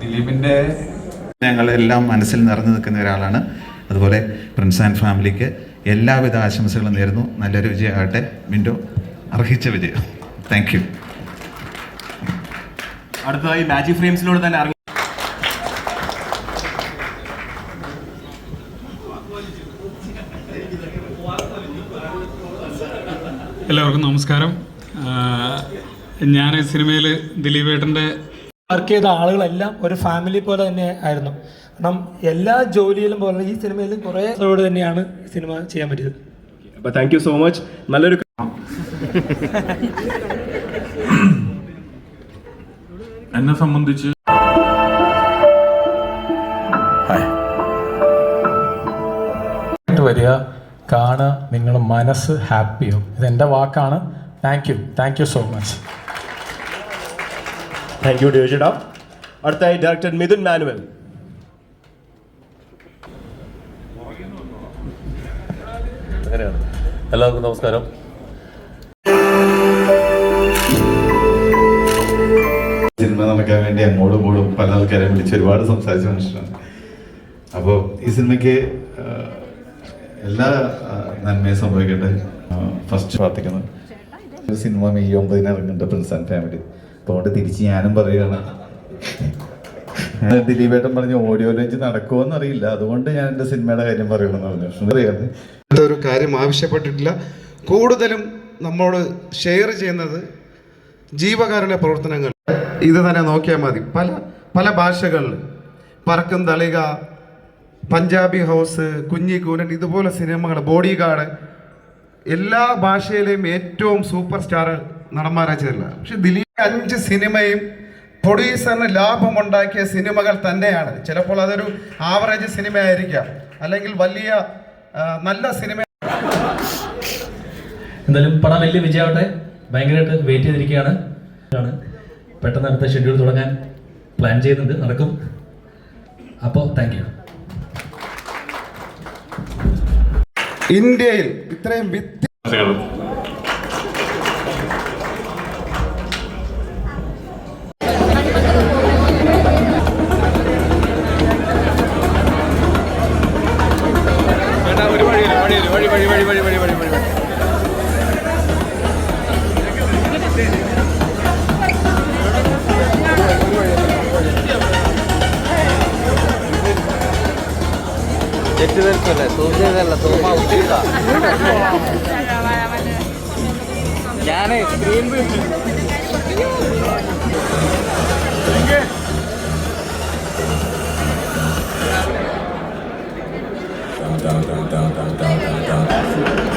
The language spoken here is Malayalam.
ദിലീപിന്റെ ഞങ്ങളെല്ലാം മനസ്സിൽ നിറഞ്ഞു നിൽക്കുന്ന ഒരാളാണ്. അതുപോലെ പ്രിൻസ് ആൻഡ് ഫാമിലിക്ക് എല്ലാവിധ ആശംസകളും നേരുന്നു. നല്ലൊരു വിജയമാകട്ടെ. മിൻഡോ അർഹിച്ച വിജയം. താങ്ക് യു അടുത്തതായി മാജിക് ഫ്രെയിംസിലൂടെ തന്നെ എല്ലാവർക്കും നമസ്കാരം. ഞാൻ സിനിമയിൽ ദിലീപേട്ടന്റെ വർക്ക് ചെയ്ത ആളുകളെല്ലാം ഒരു ഫാമിലി പോലെ തന്നെ ആയിരുന്നു. കാരണം എല്ലാ ജോലിയിലും പോലെ ഈ സിനിമയിലും കുറേ അതോട് തന്നെയാണ് സിനിമ ചെയ്യാൻ പറ്റിയത്. അപ്പൊ താങ്ക് യു സോ മച്ച് നല്ലൊരു എന്നെ സംബന്ധിച്ച് വരിക കാണുക നിങ്ങളുടെ മനസ്സ് ഹാപ്പിയാവും ഇതെന്റെ വാക്കാണ്. Thank you thank you so much thank you ഡിവിജിഡ അടുത്തായി ഡയറക്ടർ മിഥുൻ മാനുവൽ. അങ്ങനെയാണ്. എല്ലാവർക്കും നമസ്കാരം. സിനിമ നടക്കാൻ വേണ്ടി അങ്ങോട്ടും ഇങ്ങോട്ടും പല ആൾക്കാരെ വിളിച്ച് ഒരുപാട് സംസാരിച്ച മനുഷ്യരാണ്. അപ്പോൾ ഈ സിനിമയ്ക്ക് എല്ലാ നന്മയും സംഭവിക്കട്ടെ. ഫസ്റ്റ് പ്രാർത്ഥിക്കുന്നത് ഒരു സിനിമ മെയ് ഒമ്പതിന് ഇറങ്ങുന്നുണ്ട് പ്രിൻസ് ആൻഡ് ഫാമിലി അതുകൊണ്ട് തിരിച്ച് ഞാനും പറയുകയാണ് ദിലീപേട്ടൻ പറഞ്ഞു ഓഡിയോ ലോഞ്ച് നടക്കുമെന്ന് അറിയില്ല. അതുകൊണ്ട് ഞാൻ എന്റെ സിനിമയുടെ കാര്യം പറയണമെന്ന് പറഞ്ഞു. അറിയാതെ ഒരു കാര്യം ആവശ്യപ്പെട്ടിട്ടില്ല. കൂടുതലും നമ്മോട് ഷെയർ ചെയ്യുന്നത് ജീവകാരുണ്യ പ്രവർത്തനങ്ങൾ. ഇത് തന്നെ നോക്കിയാൽ മതി. പല പല ഭാഷകളിൽ പറക്കും തളിക പഞ്ചാബി ഹൗസ് കുഞ്ഞിക്കൂനൻ ഇതുപോലെ സിനിമകൾ ബോഡി ഗാർഡ് എല്ലാ ഭാഷയിലെയും ഏറ്റവും സൂപ്പർ സ്റ്റാർ നടന്മാരാ ചേരില്ല പക്ഷെ ദിലീപ് അഞ്ച് സിനിമയും പ്രൊഡ്യൂസറിന് ലാഭമുണ്ടാക്കിയ സിനിമകൾ തന്നെയാണ്. ചിലപ്പോൾ അതൊരു ആവറേജ് സിനിമ ആയിരിക്കാം അല്ലെങ്കിൽ വലിയ നല്ല സിനിമ എന്തായാലും പടം വലിയ വിജയമാവട്ടെ. ഭയങ്കരമായിട്ട് വെയിറ്റ് ചെയ്തിരിക്കുകയാണ്. പെട്ടെന്ന് അടുത്ത ഷെഡ്യൂൾ തുടങ്ങാൻ പ്ലാൻ ചെയ്യുന്നുണ്ട്. നടക്കും. അപ്പോൾ താങ്ക് യു ഇന്ത്യയിൽ ഇത്രയും വ്യത്യ എട്ട് പേർക്കല്ലേ തോന്നിയതല്ല തോമാ ഉച്ചിട്ട ഞാനേ screen Down, down, down, down, down, down, down.